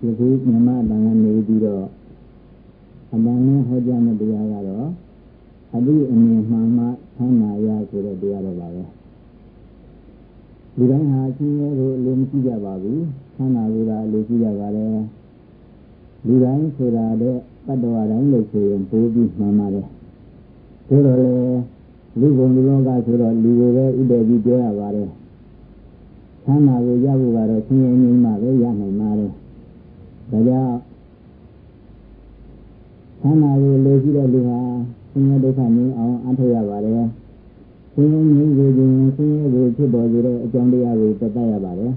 ဒီခုမြမတန်ကနေပြီးတော့အမှန်နဲ့ဟောကြားမယ့်တရားကတော့အတိအမြင်မှန်မှသမ်းနာရဆိုတဲ့တရားတော်ပါပဲဒီတိုင်းဟာချင်းရဲကိုအလိုမရှိကြပါဘူးသမ်းနာကိုသာအလိုရှိကြပါတယ်ဒီတိုင်းဆိုတာတဲ့တတ္တဝါတိုင်းလို့ဆိုရင်ပိုးပြီးမှန်ပါတယ်ဒါတော့လေလူကုန်လူလောကဆိုတော့လူကိုပဲဥဒ္ဒေကြီးပြောရပါတယ်သမ်းနာကိုရဖို့ကတော့ချင်းရဲငိမ့်မှပဲရနိုင်ပါတယ် ဒါကြောင့်သမ်းနာကိုလိုရှိတဲ့လူဟာဆင်းရဲဒုက္ခငြိမ်းအောင်အထောက်ရပါတယ်ဆင်းရဲငြိမ်းကိုခြင်းဆင်းရဲကိုဖြစ်ပေါ်စေတဲ့အကြောင်းတရားကိုတတ်တတ်ရပါတယ်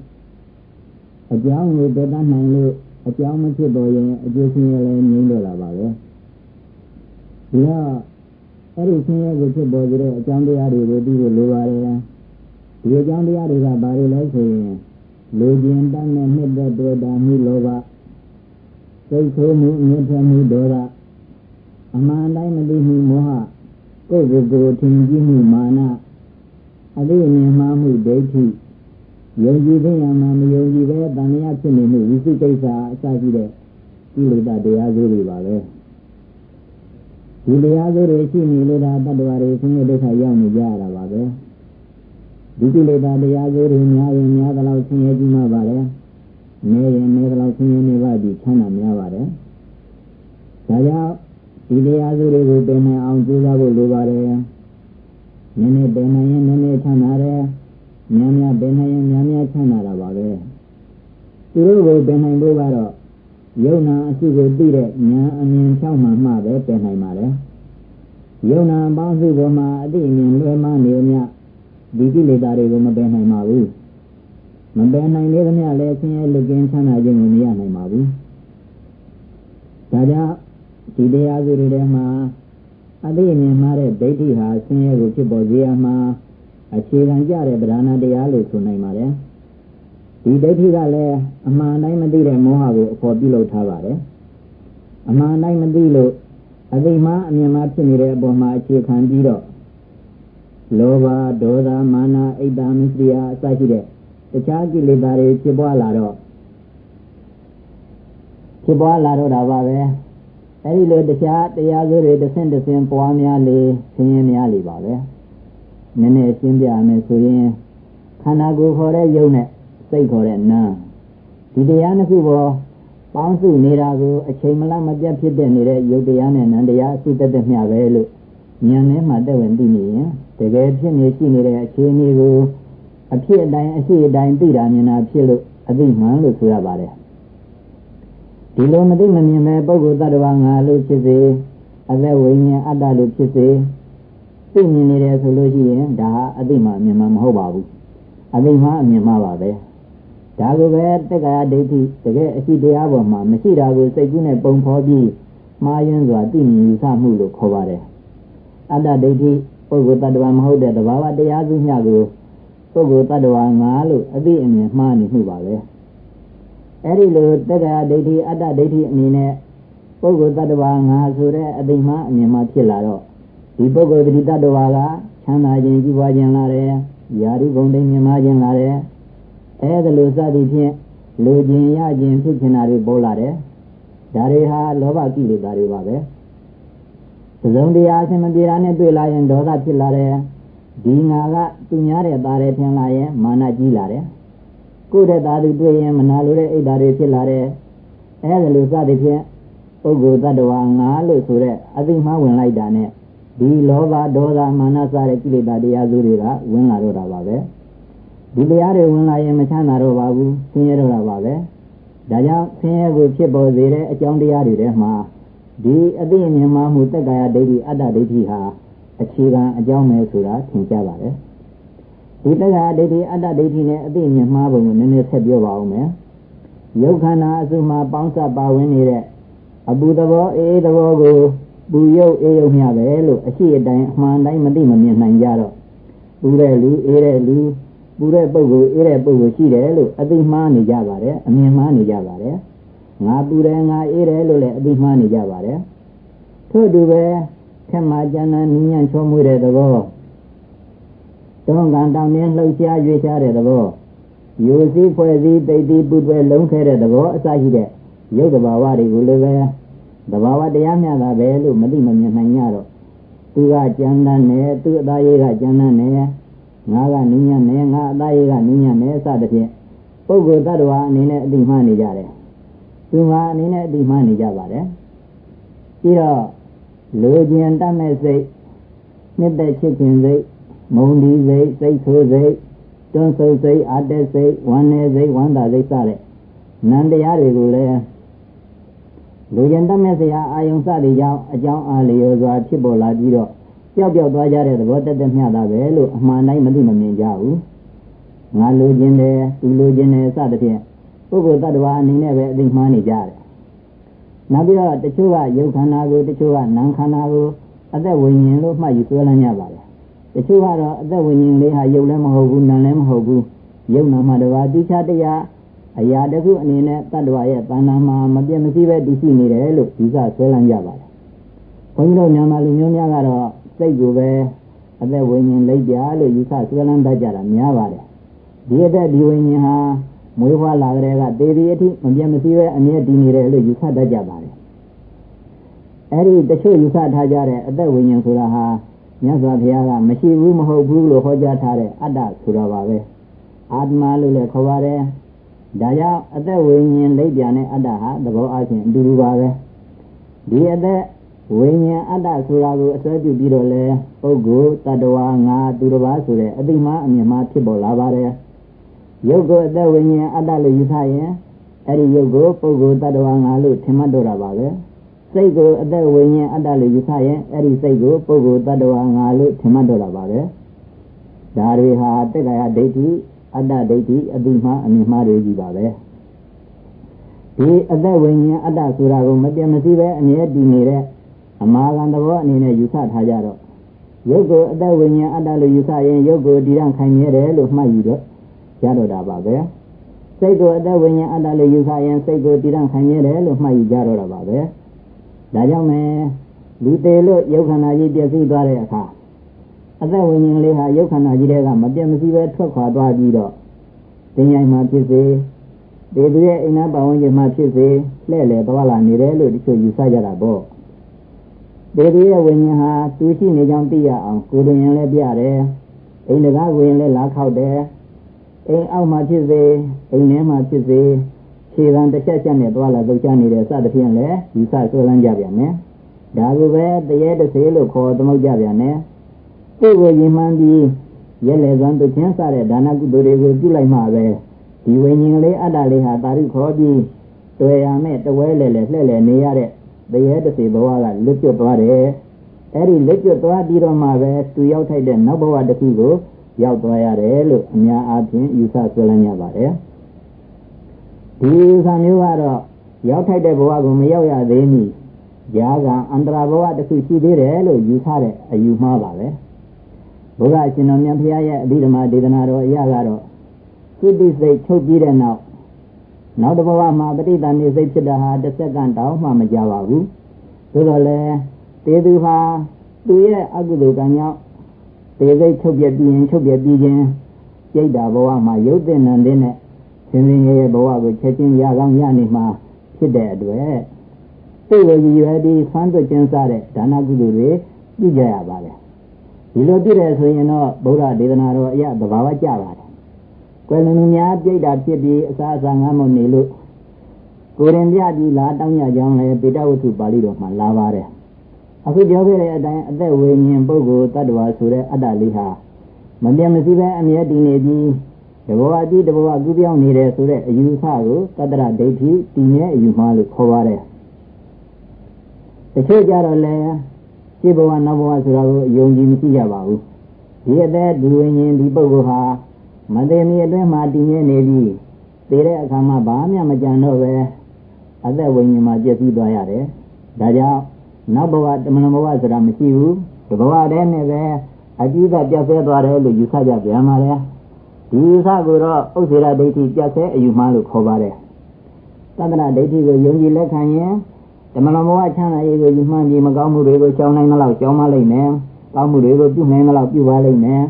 အကြောင်းကိုတတ်တတ်နိုင်လို့အကြောင်းမဖြစ်ပေါ်ရင်အကျိုးဆင်းရဲလည်းငြိမ်းတော့တာပါပဲဒီတော့အဲ့ဒီဆင်းရဲကိုဖြစ်ပေါ်စေတဲ့အကြောင်းတရားတွေကိုသိဖို့လိုပါတယ်ဒီအကြောင်းတရားတွေကဘာတွေလဲဆိုရင်လူကျင်တတ်တဲ့နှစ်သက်တွေ့တာမှုလောဘ စိတ်ဆိုးမှုအမြင့်ထမှုဒေါသအမှန်တိုင်းမသိမှုမောဟကိုယ်ကိုယ်ကိုထင်ကြီးမှုမာနအသိဉာဏ်မှားမှုဒိဋ္ဌိယုံကြည်တဲ့ယမှာမယုံကြည်ပဲတဏှာဖြစ်နေမှုဝိသိကိစ္စအစရှိတဲ့ကိလေသာတရားစိုးတွေပါပဲဒီတရားစိုးတွေရှိနေလို့ဒါတတ္တဝါတွေဆင်းရဲဒုက္ခရောက်နေကြရတာပါပဲဒီကိလေသာတရားစိုးတွေများရင်များသလောက်ဆင်းရဲကြီးမှပါတယ် နေရင်နေသလောက်ဆင်းရဲနေပါဒီချမ်းသာများပါတယ်ဒါကြောင့်ဒီတရားစုတွေကိုပင်နိုင်အောင်ကြိုးစားဖို့လိုပါတယ်။နည်းနည်းပင်နိုင်ရင်နည်းနည်းချမ်းသာတယ်။များများပင်နိုင်ရင်များများချမ်းသာတာပါပဲ။သူတို့ကိုပင်နိုင်ဖို့ကတော့ယုံနာအစုကိုသိတဲ့ဉာဏ်အမြင်ဖြောင်းမှမှပဲပင်နိုင်ပါတယ်။ယုံနာပေါင်းစုပေါ်မှာအတိအမြင်လွဲမှနေမြဒီကိလေသာတွေကိုမပင်နိုင်ပါဘူး။ မပင်နိုင်သေးသမျှလည်းဆင်းရဲလွတ်ကင်းချမ်းသာခြင်းကိုမရနိုင်ပါဘူး။ဒါကြောင့်ဒီတရားစုတွေထဲမှာအသိဉာဏ်မှားတဲ့ဒိဋ္ဌိဟာဆင်းရဲကိုဖြစ်ပေါ်စေရမှာအခြေခံကြတဲ့ဗဒနာတရားလို့ဆိုနိုင်ပါတယ်ဒီဒိဋ္ဌိကလည်းအမှန်တိုင်းမသိတဲ့မောဟကိုအခေါ်ပြုလုပ်ထားပါတယ်အမှန်တိုင်းမသိလို့အသိမှအမြင်မှဖြစ်နေတဲ့အပေါ်မှာအခြေခံပြီးတော့လောဘဒေါသမာနအိတ်တမစ္စရိယအစရှိတဲ့ တခြားကိလေသာတွေဖြစ်ပွားလာတော့ဖြစ်ပွားလာတော့တာပါပဲအဲဒီလိုတရားတရားစိုးတွေတစ်ဆင့်တစ်ဆင့်ပွားများလေဆင်းရဲများလေပါပဲနည်းနည်းရှင်းပြမယ်ဆိုရင်ခန္ဓာကိုယ်ခေါ်တဲ့ယုံနဲ့စိတ်ခေါ်တဲ့နာဒီတရားနှစ်ခုပေါ်ပေါင်းစုနေတာကိုအချိန်မလမပြတ်ဖြစ်တဲ့နေတဲ့ယုတ်တရားနဲ့နံတရားအစုတက်တဲ့မျှပဲလို့ဉာဏ်နဲ့မှတက်ဝင်သိနေရင်တကယ်ဖြစ်နေရှိနေတဲ့အခြေအနေကို အဖြစ်အတိုင်းအရှိအတိုင်းသိတာမြင်တာဖြစ်လို့အသိမှန်လို့ဆိုရပါတယ်ဒီလိုမသိမမြင်ပဲပုဂ္ဂိုလ်တ attva ငါလို့ဖြစ်စေအသက်ဝိညာဉ်အတ္တလို့ဖြစ်စေသိမြင်နေတယ်ဆိုလို့ရှိရင်ဒါဟာအသိမှအမြင်မှမဟုတ်ပါဘူးအသိမှအမြင်မှပါပဲဒါကိုပဲတက္ကရာဒိဋ္ဌိတကယ်အရှိတရားပေါ်မှာမရှိတာကိုစိတ်ကူးနဲ့ပုံဖော်ပြီးမှားယွင်းစွာသိမြင်ယူဆမှုလို့ခေါ်ပါတယ်အတ္တဒိဋ္ဌိပုဂ္ဂိုလ်တ attva မဟုတ်တဲ့တဘာဝတရားစုမျှကို ပုဂ္ဂိုလ်တ attva ငါလို့အသိအမြင်မှားနေမှုပါပဲအဲ့ဒီလိုတက္ကရာဒိဋ္ဌိအတ္တဒိဋ္ဌိအနေနဲ့ပုဂ္ဂိုလ်တ attva ငါဆိုတဲ့အသိမှအမြင်မှဖြစ်လာတော့ဒီပုဂ္ဂိုလ်တတိတ attva ကချမ်းသာခြင်းကြီးပွားခြင်းလာတယ်ယာရုဂုံတိမြင်မှခြင်းလာတယ်အဲဒါလိုစသည်ဖြင့်လူခြင်းရခြင်းဖြစ်ခြင်းတာတွေပေါ်လာတယ်ဒါတွေဟာလောဘကိလေသာတွေပါပဲသုံးတရားအစင်မပြေတာနဲ့တွေ့လာရင်ဒေါသဖြစ်လာတယ် ဒီငါကသူများတဲ့သားတယ်ထင်လာရင်မာနကြီးလာတယ်ကိုယ်တဲ့သားသူတွေ့ရင်မနာလိုတဲ့အိတ်ဓာတွေဖြစ်လာတယ်အဲဒါလိုစသည်ဖြင့်ပုဂ္ဂိုလ်တ attva ငါလို့ဆိုတဲ့အသိမှဝင်လိုက်တာနဲ့ဒီလောဘဒေါသမာနစတဲ့ကိလေသာတရားစုတွေကဝင်လာတော့တာပါပဲဒီတရားတွေဝင်လာရင်မချမ်းသာတော့ပါဘူးဆင်းရဲတော့တာပါပဲဒါကြောင့်ဆင်းရဲကိုဖြစ်ပေါ်စေတဲ့အကြောင်းတရားတွေထဲမှာဒီအသိဉာဏ်မှမှုတက္ကာယဒိဋ္ဌိအတ္တဒိဋ္ဌိဟာ အခြေခံအကြောင်းပဲဆိုတာသင်ကြားပါတယ်ဒီတက္ကာယဒိဋ္ဌိအတ္တဒိဋ္ဌိနဲ့အသိဉာဏ်မှားပုံကိုနည်းနည်းဆက်ပြောပါဦးမယ်ယုတ်ခန္ဓာအစုမှာပေါင်းစပ်ပါဝင်နေတဲ့အပူသဘောအေးသဘောကိုပူရုပ်အေးရုပ်မျှပဲလို့အရှိအတိုင်းအမှန်တိုင်းမသိမမြင်နိုင်ကြတော့ပူတဲ့လူအေးတဲ့လူပူတဲ့ပုဂ္ဂိုလ်အေးတဲ့ပုဂ္ဂိုလ်ရှိတယ်လို့အသိမှားနေကြပါတယ်အမြင်မှားနေကြပါတယ်ငါပူတယ်ငါအေးတယ်လို့လည်းအသိမှားနေကြပါတယ်ထို့တူပဲ ခက်မှကျမ်းသာနည်းညံ့ချောမွေ့တဲ့သဘောတောင်းကန်တောင်းနှင်းလှုပ်ရှားရွေ့ရှားတဲ့သဘောယူစည်းဖွဲ့စည်းတိတ်တိပုတွဲလုံးခဲတဲ့သဘောအစရှိတဲ့ရုပ်တဘာဝတွေကိုလည်းပဲတဘာဝတရားများတာပဲလို့မသိမမြင်နိုင်ကြတော့သူကကြမ်းတမ်းနေသူအသားရေးကကြမ်းတမ်းနေငါကနင်းညံ့နေငါအသားရေးကနင်းညံ့နေစသဖြင့်ပုဂ္ဂိုလ်တ attva အနေနဲ့အတိမှနေကြတယ်သူငါအနေနဲ့အတိမှနေကြပါတယ်ပြီးတော့ လူကျင်တတ်မဲ့စိတ်နှစ်သက်ချစ်ခင်စိတ်မုံဒီစိတ်စိတ်ဆိုးစိတ်တွန်းဆုပ်စိတ်အတက်စိတ်ဝမ်းနေစိတ်ဝမ်းသာစိတ်စတဲ့နန္တရားတွေကိုလည်းလူကျင်တတ်မဲ့စရာအာယုံစသည်ကြောင့်အကြောင်းအားလျော်စွာဖြစ်ပေါ်လာပြီးတော့ပျောက်ပျောက်သွားကြတဲ့သဘောတက်တက်မျှတာပဲလို့အမှန်တိုင်းမသိမမြင်ကြဘူးငါလူကျင်တယ်သူလူကျင်တယ်စသဖြင့်ပုဂ္ဂိုလ်တ attva အနေနဲ့ပဲအသိမှန်းနေကြတယ် နောက်ပြီးတော့တချို့ကယုတ်ခန္ဓာကိုတချို့ကနာမ်ခန္ဓာကိုအသက်ဝိညာဉ်လို့မှတ်ယူဆွဲလန်းကြပါတယ်တချို့ကတော့အသက်ဝိညာဉ်လေးဟာယုတ်လည်းမဟုတ်ဘူးနာမ်လည်းမဟုတ်ဘူးယုတ်နာမှတပါးတိချတရားအရာတခုအနေနဲ့တ attva ရဲ့တဏ္ဍာမှာမပြတ်မစည်းပဲတည်ရှိနေတယ်လို့ဒီကဆွဲလန်းကြပါတယ်ဘုန်းကြီးတို့မြန်မာလူမျိုးများကတော့စိတ်ကိုပဲအသက်ဝိညာဉ်လိပ်ပြလို့ယူဆဆွဲလန်းတတ်ကြတာများပါတယ်ဒီအသက်ဒီဝိညာဉ်ဟာ မွေးဖွားလာကြတဲ့ကတေဒီအထိမပြတ်မစည်းပဲအမြဲတည်နေတယ်လို့ယူဆတတ်ကြပါတယ်အဲ့ဒီတချို့ယူဆထားကြတဲ့အသက်ဝိညာဉ်ဆိုတာဟာမြတ်စွာဘုရားကမရှိဘူးမဟုတ်ဘူးလို့ဟောကြားထားတဲ့အတ္တဆိုတာပါပဲအာတ္တမလို့လည်းခေါ်ပါတယ်ဒါကြောင့်အသက်ဝိညာဉ်လိပ်ပြနဲ့အတ္တဟာသဘောအချင်းအတူတူပါပဲဒီအသက်ဝိညာဉ်အတ္တဆိုတာကိုအစွဲပြုပြီးတော့လဲပုဂ္ဂိုလ်တ attva ငါသူတစ်ပါးဆိုတဲ့အတိမအမြင်မှဖြစ်ပေါ်လာပါတယ် ရုပ်ကိုအသက်ဝိညာဉ်အတ္တလို့ယူဆရင်အဲ့ဒီရုပ်ကိုပုဂ္ဂိုလ်တ attva ငါလို့ထင်မှတ်တော့တာပါပဲစိတ်ကိုအသက်ဝိညာဉ်အတ္တလို့ယူဆရင်အဲ့ဒီစိတ်ကိုပုဂ္ဂိုလ်တ attva ငါလို့ထင်မှတ်တော့တာပါပဲဒါတွေဟာတက္ကရာဒိဋ္ဌိအတ္တဒိဋ္ဌိအတိမအမြင်မှားတွေကြီးပါပဲဒီအသက်ဝိညာဉ်အတ္တဆိုတာကိုမပြတ်မစည်းပဲအမြဲတည်နေတဲ့အမာခံသဘောအနေနဲ့ယူဆထားကြတော့ရုပ်ကိုအသက်ဝိညာဉ်အတ္တလို့ယူဆရင်ရုပ်ကိုတည်ရန်ခိုင်မြဲတယ်လို့မှတ်ယူတော့ ရတော့တာပါပဲစိတ်ကိုအသက်ဝိညာဉ်အတ္တလို့ယူဆရင်စိတ်ကိုတည်ရန်ခိုင်မြဲတယ်လို့မှတ်ယူကြတော့တာပါပဲဒါကြောင့်မဲလူသေးလို့ရုပ်ခန္ဓာကြီးပြည့်စည်သွားတဲ့အခါအသက်ဝိညာဉ်လေးဟာရုပ်ခန္ဓာကြီးတွေကမပြတ်မစည်းပဲထွက်ခွာသွားပြီးတော့တင်ញိုင်မှာဖြစ်စေဒီသူရဲ့အိမ်နာပတ်ဝန်းကျင်မှာဖြစ်စေလှဲ့လေသွားလာနေတယ်လို့တချို့ယူဆကြတာပေါ့ဒေဒီရဲ့ဝိညာဉ်ဟာသူရှိနေကြောင်းသိရအောင်ကိုယ်တွင်ရင်လည်းပြတယ်အိမ်တကားကိုရင်လည်းလာခောက်တယ် အိမ်အောက်မှာဖြစ်စေအိမ်ထဲမှာဖြစ်စေခြေကံတစ်ချက်ချက်နဲ့သွားလာလှုပ်ရှားနေတဲ့စသဖြင့်လည်းယူဆဆွဲလန်းကြပြန်မယ်ဒါကိုပဲတရေတစေလို့ခေါ်သမုတ်ကြပြန်တယ်ကိုယ်ကိုရင်မှန်းပြီးရဲလေစွမ်းတို့ချင်းစတဲ့ဒါနကုသိုလ်တွေကိုပြုလိုက်မှပဲဒီဝိညာဉ်လေးအတ္တလေးဟာတာရုခေါ်ပြီးတွေ့ရမယ်တဝဲလေလေလှဲ့လေနေရတဲ့တရေတစီဘဝကလွတ်ကျွတ်သွားတယ်အဲ့ဒီလွတ်ကျွတ်သွားပြီးတော့မှပဲသူရောက်ထိုက်တဲ့နောက်ဘဝတစ်ခုကို ရောက်သွားရတယ်လို့အများအားဖြင့်ယူဆဆွဲလန်းကြပါတယ်ဒီဥစ္စာမျိုးကတော့ရောက်ထိုက်တဲ့ဘဝကိုမရောက်ရသေးမီຢာကအန္တရာဘဝတစ်ခုရှိသေးတယ်လို့ယူဆတဲ့အယူမှားပါပဲဘုရားရှင်တော်မြတ်ဖရာရဲ့အဘိဓမ္မာဒေသနာတော်အရာကတော့စိတ္တိစိတ်ချုပ်ပြီးတဲ့နောက်နောက်တစ်ဘဝမှာပဋိသန္ဓေစိတ်ဖြစ်တာဟာတစ်စက္ကန့်တောင်မှမကြပါဘူးသို့တော်လည်းတေသူဟာသူရဲ့အကုသိုလ်ကံကြောင့် တေစိတ်ချုပ်ပြပြီးရင်ချုပ်ပြပြီးခြင်းကြိတ်တာဘဝမှာရုပ်တင်နံတဲ့နဲ့သင်္သင်ရဲ့ဘဝကိုချက်ချင်းရကောင်းရနေမှာဖြစ်တဲ့အတွက်စိတ်ကိုရည်ရွယ်ပြီးဆန်းသွင်းခြင်းစားတဲ့ဒါနကုသိုလ်တွေပြုကြရပါတယ်ဒီလိုပြုတယ်ဆိုရင်တော့ဗုဒ္ဓဒေသနာတော်အရသဘာဝကျပါတယ်ကွယ်လွန်သူများပြိတ္တာဖြစ်ပြီးအစာအစာငမ်းမနေလို့ကိုရင်ပြပြီးလာတောင်းကြကြောင်းလဲပေတဝတ္ထုပါဠိတော်မှာလာပါတယ် အခုပြောခဲ့တဲ့အတိုင်းအသက်ဝိညာဉ်ပုဂ္ဂိုလ်တ attva ဆိုတဲ့အတ္တလေးဟာမပြတ်မစည်းပဲအမြဲတည်နေပြီးတဘောအတိတဘောကူပြောင်းနေတယ်ဆိုတဲ့အယူဆကိုတတ္တရဒိဋ္ဌိတည်မြဲအယူမှားလို့ခေါ်ပါတယ်တချို့ကြတော့လည်းရှင်းဘဝနောက်ဘဝဆိုတာကိုယုံကြည်မရှိကြပါဘူးဒီအသက်ဒီဝိညာဉ်ဒီပုဂ္ဂိုလ်ဟာမသိမီအတွင်းမှာတည်မြဲနေပြီးသေတဲ့အခါမှာဘာမှမကြံတော့ပဲအသက်ဝိညာဉ်မှာပြည့်စည်သွားရတယ်ဒါကြောင့် နောက်ဘဝတမန်ဘဝဆိုတာမရှိဘူးဒီဘဝတည်းနဲ့ပဲအကြည့်ကပြတ်ဆဲသွားတယ်လို့ယူဆကြပြန်ပါလေဒီယူဆကိုတော့ဥစ္စေရဒိဋ္ဌိပြတ်ဆဲအယူမှားလို့ခေါ်ပါတယ်သတ္တနာဒိဋ္ဌိကိုယုံကြည်လက်ခံရင်ဓမ္မလောဘချမ်းသာရေးကိုယူမှန်းပြီးမကောင်းမှုတွေကိုရှောင်နိုင်မလို့ရှောင်မလိုက်မယ်ကောင်းမှုတွေကိုပြုနိုင်မလို့ပြုပါလိမ့်မယ်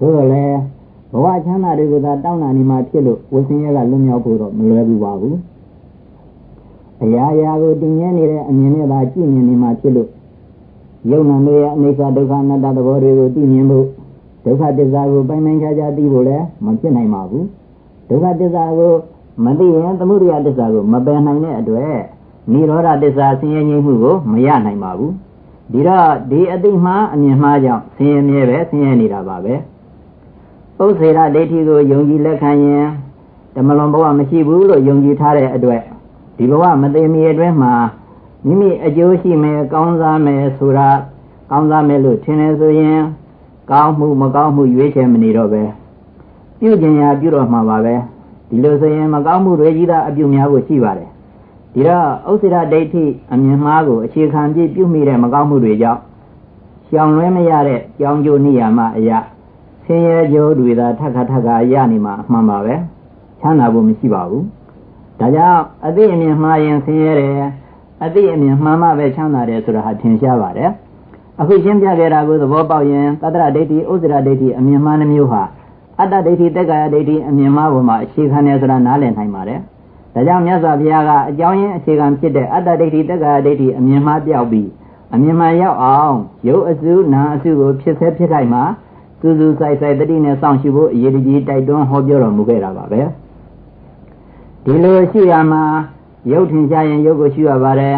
သို့တော်လည်းဘဝချမ်းသာတွေကိုသာတောင်းတာနေမှဖြစ်လို့ဝိသင်ရဲကလွတ်မြောက်ဖို့တော့မလွယ်ဘူးပါဘူး အရာရာကိုတင်မြဲနေတဲ့အမြင်နဲ့သာကြည့်မြင်နေမှဖြစ်လို့ယုံနာတွေရဲ့အနိစ္စဒုက္ခအနတ္တသဘောတွေကိုသိမြင်ဖို့ဒုက္ခသစ္စာကိုပိုင်ပိုင်ခြားခြားသိဖို့လည်းမဖြစ်နိုင်ပါဘူးဒုက္ခသစ္စာကိုမသိရင်သမုဒယသစ္စာကိုမပယ်နိုင်တဲ့အတွက်နိရောဓသစ္စာဆင်းရဲငြိမ်းမှုကိုမရနိုင်ပါဘူးဒီတော့ဒီအတိမှားအမြင်မှားကြောင့်ဆင်းရဲမြဲပဲဆင်းရဲနေတာပါပဲဥစ္စေရဒိဋ္ဌိကိုယုံကြည်လက်ခံရင်ဓမ္မလွန်ဘဝမရှိဘူးလို့ယုံကြည်ထားတဲ့အတွက် ဒီဘဝမသိမီအတွင်းမှာမိမိအကျိုးရှိမယ်ကောင်းစားမယ်ဆိုတာကောင်းစားမယ်လို့ထင်တယ်ဆိုရင်ကောင်းမှုမကောင်းမှုရွေးချယ်မနေတော့ပဲပြုကျင်ရာပြုတော့မှာပါပဲဒီလိုဆိုရင်မကောင်းမှုတွေကြီးတာအပြုများဖို့ရှိပါတယ်ဒီတော့ဥစ္စေရဒိဋ္ဌိအမြင်မှားကိုအခြေခံပြီးပြုမိတဲ့မကောင်းမှုတွေကြောင့်ရှောင်လွဲမရတဲ့ကြောင်းကျိုးနိယာမအရာဆင်းရဲကြိုးတွေသာထက်ခါထက်ခါရနေမှာအမှန်ပါပဲချမ်းသာဖို့မရှိပါဘူး ဒါကြောင့်အသိအမြင်မှားရင်ဆင်းရဲတယ်အသိအမြင်မှားမှပဲချမ်းသာတယ်ဆိုတာဟာထင်ရှားပါတယ်အခုရှင်းပြခဲ့တာကိုသဘောပေါက်ရင်သတ္တရဒိဋ္ဌိဥစ္စရဒိဋ္ဌိအမြင်မှားနှမျိုးဟာအတ္တဒိဋ္ဌိတက်ကာယဒိဋ္ဌိအမြင်မှားပေါ်မှာအခြေခံတယ်ဆိုတာနားလည်နိုင်ပါတယ်ဒါကြောင့်မြတ်စွာဘုရားကအကြောင်းရင်းအခြေခံဖြစ်တဲ့အတ္တဒိဋ္ဌိတက်ကာယဒိဋ္ဌိအမြင်မှားပြောက်ပြီးအမြင်မှန်ရောက်အောင်ရုပ်အစုနာအစုကိုဖြစ်စေဖြစ်တိုင်းမှာစူးစူးဆိုင်ဆိုင်တတိနဲ့စောင့်ရှုဖို့အရေးကြီးတိုက်တွန်းဟောပြောတော်မူခဲ့တာပါပဲ ဒီလိုရှိရမှာရုပ်ထင်ရှားရင်ရုပ်ကိုရှိရပါတယ်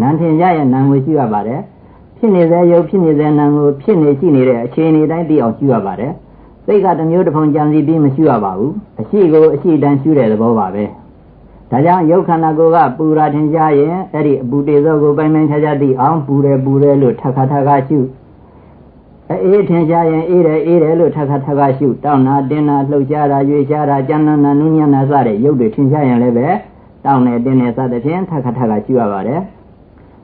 နာမ်ထင်ရှားရင်နာမ်ကိုရှိရပါတယ်ဖြစ်နေစေရုပ်ဖြစ်နေစေနာမ်ကိုဖြစ်နေရှိနေတဲ့အခြေအနေတိုင်းသိအောင်ရှိရပါတယ်စိတ်ကတစ်မျိုးတစ်ဖုံကြံစည်ပြီးမရှိရပါဘူးအရှိကိုအရှိတန်းရှိတဲ့သဘောပါပဲဒါကြောင့်ယုတ်ခန္ဓာကိုယ်ကပူရာထင်ရှားရင်အဲ့ဒီအပူတေသောကိုပိုင်ပိုင်ခြားခြားသိအောင်ပူတယ်ပူတယ်လို့ထပ်ခါထပ်ခါရှု အေးထင်ရှားရင်အေးတယ်အေးတယ်လို့ထပ်ခါထပ်ခါရှုတောင်းတာတင်းတာလှုပ်ရှားတာရွေ့ရှားတာကြမ်းနာနာနူးညံ့တာစတဲ့ရုပ်တွေထင်ရှားရင်လည်းပဲတောင်းနေတင်းနေစသဖြင့်ထပ်ခါထပ်ခါရှုရပါတယ်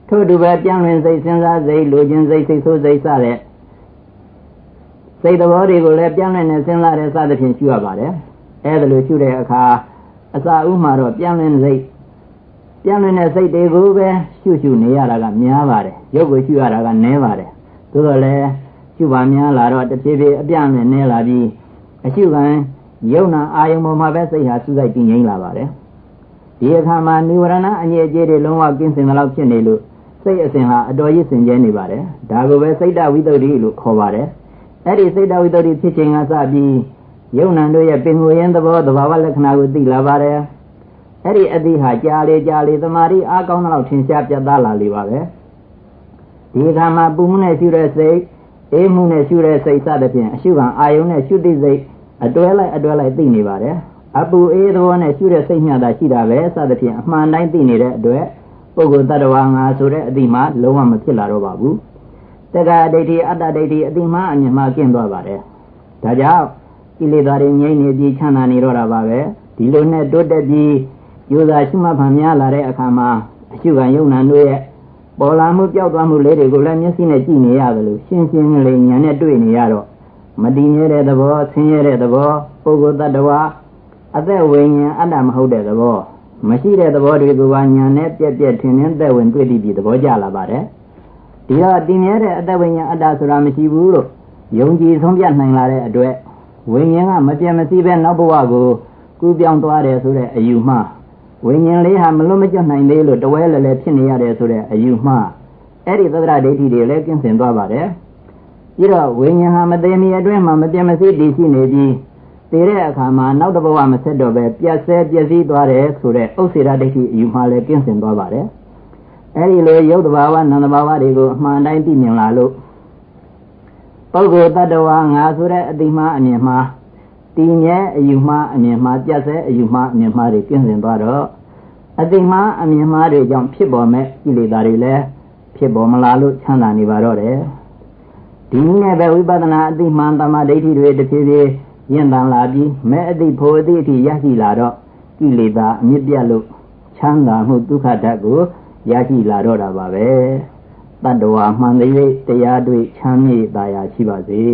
ထို့တူပဲပြန်လွင်စိတ်စဉ်းစားစိတ်လိုချင်စိတ်စိတ်ဆိုးစိတ်စတဲ့စိတ်သဘောတွေကိုလည်းပြန်လွင်နေစဉ်းစားတဲ့စသဖြင့်ရှုရပါတယ်အဲဒါလိုရှုတဲ့အခါအစာဥမှာတော့ပြန်လွင်စိတ်ပြန်လွင်တဲ့စိတ်တွေကိုပဲရှုရှုနေရတာကများပါတယ်ရုပ်ကိုရှုရတာကနည်းပါတယ်သို့တော်လည်း ရှုပါများလာတော့တဖြည်းဖြည်းအပြန်လွင်နေလာပြီးအရှုခံယုံနာအာယုံပေါ်မှာပဲစိတ်ဟာစူးစိုက်တည်ငြိမ်လာပါတယ်ဒီအခါမှာនិဝရဏအငြိအကျေးတွေလုံးဝကင်းစင်သလောက်ဖြစ်နေလို့စိတ်အစဉ်ဟာအတော်ကြီးစင်ကြဲနေပါတယ်ဒါကိုပဲစိတ်တဝိတ္တုလို့ခေါ်ပါတယ်အဲ့ဒီစိတ်တဝိတ္တုဖြစ်ခြင်းကစပြီးယုံနံတို့ရဲ့ပင်ကိုရင်းသဘောသဘာဝလက္ခဏာကိုသိလာပါတယ်အဲ့ဒီအသိဟာကြာလေကြာလေသမာဓိအားကောင်းတဲ့လောက်ထင်ရှားပြတ်သားလာလေပါပဲဒီအခါမှာပူမှုနဲ့ရှုတဲ့စိတ် အေးမှုနဲ့ရှုတဲ့စိတ်စသဖြင့်အရှုခံအာယုံနဲ့ရှုသိစိတ်အတွဲလိုက်အတွဲလိုက်သိနေပါတယ်အပူအေးသဘောနဲ့ရှုတဲ့စိတ်ညတာရှိတာပဲစသဖြင့်အမှန်တိုင်းသိနေတဲ့အတွက်ပုဂ္ဂိုလ်တ attva ငါဆိုတဲ့အတိမှလုံးဝမဖြစ်လာတော့ပါဘူးတက္ကဒိဋ္ဌိအတ္တဒိဋ္ဌိအတိမှအမြင်မှကျင့်သွားပါတယ်ဒါကြောင့်ကိလေသာတွေငြိမ့်နေပြီးချမ်းသာနေတော့တာပါပဲဒီလိုနဲ့တိုးတက်ပြီးယူသာရှုမှတ်ဖန်များလာတဲ့အခါမှာအရှုခံယုံနာတို့ရဲ့ ပေါ်လာမှုပြောက်သွားမှုလေးတွေကိုလည်းမျက်စိနဲ့ကြည့်နေရတယ်လို့ရှင်းရှင်းလေးဉာဏ်နဲ့တွေ့နေရတော့မတည်မြဲတဲ့သဘောဆင်းရဲတဲ့သဘောပုဂ္ဂိုလ်တ attva အသက်ဝိညာဉ်အတ္တမဟုတ်တဲ့သဘောမရှိတဲ့သဘောတွေကိုပါညာနဲ့ပြက်ပြက်ထင်ထင်သက်ဝင်တွေ့ပြီးသဘောကျလာပါတယ်ဒီတော့တည်မြဲတဲ့အတ္တဝိညာဉ်အတ္တဆိုတာမရှိဘူးလို့ယုံကြည်ဆုံးပြနိုင်လာတဲ့အတွက်ဝိညာဉ်ကမပြတ်မစည်းပဲနောက်ဘဝကိုကူးပြောင်းသွားတယ်ဆိုတဲ့အယူမှား ဝိညာဉ်လေးဟာမလွတ်မကျွတ်နိုင်သေးလို့တဝဲလည်းလည်းဖြစ်နေရတယ်ဆိုတဲ့အယူမှားအဲ့ဒီသဒ္ဒရာဒိဋ္ဌိတွေလည်းကျင့်စဉ်သွားပါတယ်ပြီးတော့ဝိညာဉ်ဟာမသေးမီအတွင်းမှာမပြတ်မစည်းတည်ရှိနေပြီးတည်တဲ့အခါမှာနောက်တစ်ဘဝမဆက်တော့ပဲပြတ်ဆဲပြည့်စည်သွားတယ်ဆိုတဲ့ဥစ္စေရဒိဋ္ဌိအယူမှားလည်းကျင့်စဉ်သွားပါတယ်အဲ့ဒီလိုရုပ်တဘာဝနံတဘာဝတွေကိုအမှန်တိုင်းသိမြင်လာလို့ပုဂ္ဂိုလ်တ attva ငါဆိုတဲ့အတိမှားအမြင်မှား တည်မြဲအယူမှားအမြင်မှားပြတ်ဆဲအယူမှားအမြင်မှားတွေကင်းစင်သွားတော့အတိမှားအမြင်မှားတွေကြောင့်ဖြစ်ပေါ်မဲ့ကိလေသာတွေလည်းဖြစ်ပေါ်မလာလို့ချမ်းသာနေပါတော့တယ်ဒီနည်းနဲ့ပဲဝိပဿနာအတိမှန်တမဒိဋ္ဌိတွေတဖြည်းဖြည်းရင့်တန်လာပြီးမဲ့အတိဖို့အတိအထိရရှိလာတော့ကိလေသာအမြင့်ပြတ်လို့ချမ်းသာမှုဒုက္ခဓာတ်ကိုရရှိလာတော့တာပါပဲတတ္တဝါမှန်သေးတရားတွေ့ချမ်းမြေ့သာယာရှိပါစေ